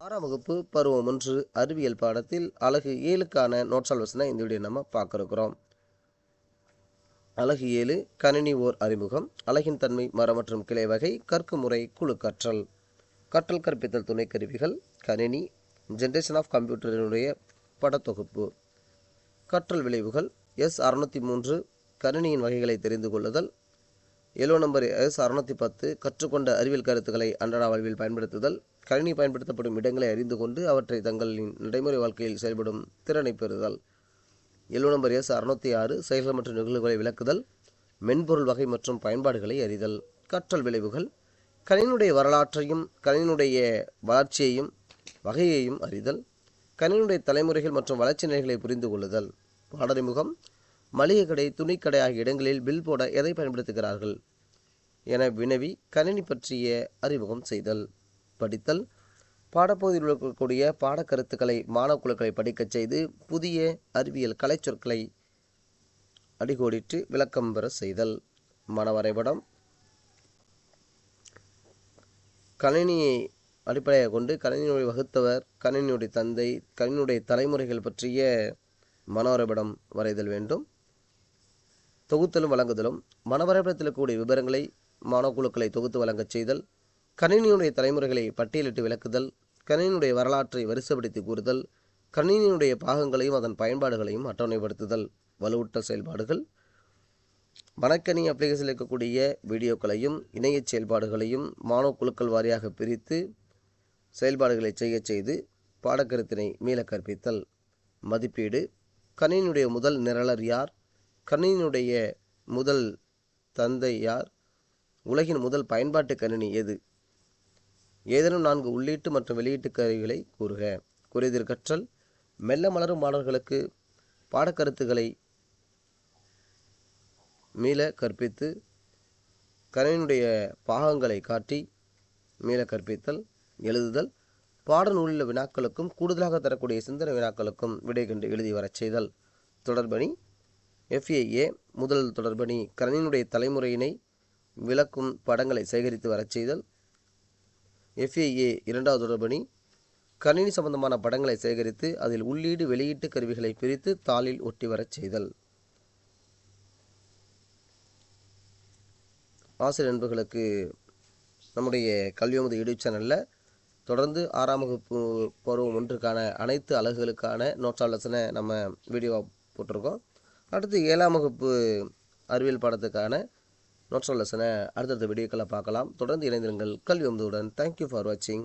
ஆறாம் வகுப்பு பருவம் ஒன்று அறிவியல் பாடத்தில் அழகு ஏழுக்கான நோட் வசனை இந்த வீடியோ நம்ம பார்க்க அழகு ஏழு கணினி ஓர் அறிமுகம் அழகின் தன்மை மரம் மற்றும் கிளை வகை கற்கும் முறை குழு கற்றல். கற்றல் கற்பித்தல் துணைக்கருவிகள் கணினி ஜென்ரேஷன் ஆஃப் கம்ப்யூட்டரினுடைய படத்தொகுப்பு. கற்றல் விளைவுகள் எஸ் அறுநூற்றி மூன்று கணினியின் வகைகளை தெரிந்து கொள்ளுதல் எலோ நம்பர் எஸ் அறுநூத்தி பத்து கற்றுக்கொண்ட அறிவியல் கருத்துக்களை அன்றாட வாழ்வில் பயன்படுத்துதல் கணினி பயன்படுத்தப்படும் இடங்களை அறிந்து கொண்டு அவற்றை தங்களின் நடைமுறை வாழ்க்கையில் செயல்படும் திறனை பெறுதல். எல்லோ நம்பர் எஸ் அறுநூத்தி ஆறு செயல்கள் மற்றும் நிகழ்வுகளை விளக்குதல் மென்பொருள் வகை மற்றும் பயன்பாடுகளை அறிதல் கற்றல் விளைவுகள் கணினுடைய வரலாற்றையும் கணினுடைய வளர்ச்சியையும் வகையையும் அறிதல் கணினுடைய தலைமுறைகள் மற்றும் வளர்ச்சி நிலைகளை புரிந்து கொள்ளுதல். பாடறிமுகம் மளிகை கடை துணிக்கடை ஆகிய இடங்களில் பில் போட எதை பயன்படுத்துகிறார்கள்? என வினவி கணினி பற்றிய அறிமுகம் செய்தல் படித்தல். பாடப்பகுதியில் இருக்கக்கூடிய பாடக்கருத்துக்களை மாணவக்குழுக்களை படிக்கச் செய்து புதிய அறிவியல் கலைச்சொற்களை அடிகோடிட்டு விளக்கம் பெற செய்தல். மனவரைபடம். கணினியை அடிப்படையாக கொண்டு கணினியுடைய வகுத்தவர் கணினியுடைய தந்தை கணினியுடைய தலைமுறைகள் பற்றிய மனவரைபடம் வரைதல் வேண்டும். தொகுத்தலும் வழங்குதலும் மனவரைபடத்தில் இருக்கக்கூடிய விவரங்களை மாணவக்குழுக்களை தொகுத்து வழங்கச் செய்தல் கணினியுடைய தலைமுறைகளை பட்டியலிட்டு விளக்குதல் கணினியுடைய வரலாற்றை வரிசைப்படுத்தி கூறுதல் கணினியினுடைய பாகங்களையும் அதன் பயன்பாடுகளையும் அட்டவணைப்படுத்துதல். வலுவூட்டல் செயல்பாடுகள். மனக்கணி அப்ளிகேஷனில் இருக்கக்கூடிய வீடியோக்களையும் இணைய செயல்பாடுகளையும் மாணவ குழுக்கள் வாரியாக பிரித்து செயல்பாடுகளை செய்யச் செய்து பாடக்கருத்தினை மீள கற்பித்தல். மதிப்பீடு. கணினியுடைய முதல் நிரலர் யார்? கணினியுடைய முதல் தந்தை யார்? உலகின் முதல் பயன்பாட்டு கணினி எது? ஏதேனும் நான்கு உள்ளீட்டு மற்றும் வெளியீட்டு கருவிகளை கூறுக. குறிதிர் கற்றல் மெல்ல மலரும் மாணவர்களுக்கு பாடக்கருத்துக்களை மீள கற்பித்து கணினியுடைய பாகங்களை காட்டி மீள கற்பித்தல் எழுதுதல் பாடநூலில் வினாக்களுக்கும் கூடுதலாக தரக்கூடிய சிந்தனை வினாக்களுக்கும் விடை கண்டு எழுதி வரச் செய்தல். தொடர்பணி எஃப்ஏஏ முதல் தொடர்பணி கணினியுடைய தலைமுறையினை விளக்கும் படங்களை சேகரித்து வரச் செய்தல். எஃப்ஏஏ இரண்டாவது தொடர்பணி கணினி சம்பந்தமான படங்களை சேகரித்து அதில் உள்ளீடு வெளியீட்டு கருவிகளை பிரித்து தாளில் ஒட்டி வரச் செய்தல். ஆசிரியர் நண்பர்களுக்கு நம்முடைய கல்வியமுது யூடியூப் சேனலில் தொடர்ந்து ஆறாம் வகுப்பு பருவம் ஒன்றுக்கான அனைத்து அலகுகளுக்கான நோட்ஸ் ஆலோசனை நம்ம வீடியோ போட்டிருக்கோம். அடுத்து ஏழாம் வகுப்பு அறிவியல் பாடத்துக்கான நோட்ஸ் லெசனை அடுத்தடுத்த வீடியோக்களை பார்க்கலாம். தொடர்ந்து இணைந்திருங்கள். கல்வி அமுதுடன் தேங்க்யூ ஃபார் வாட்சிங்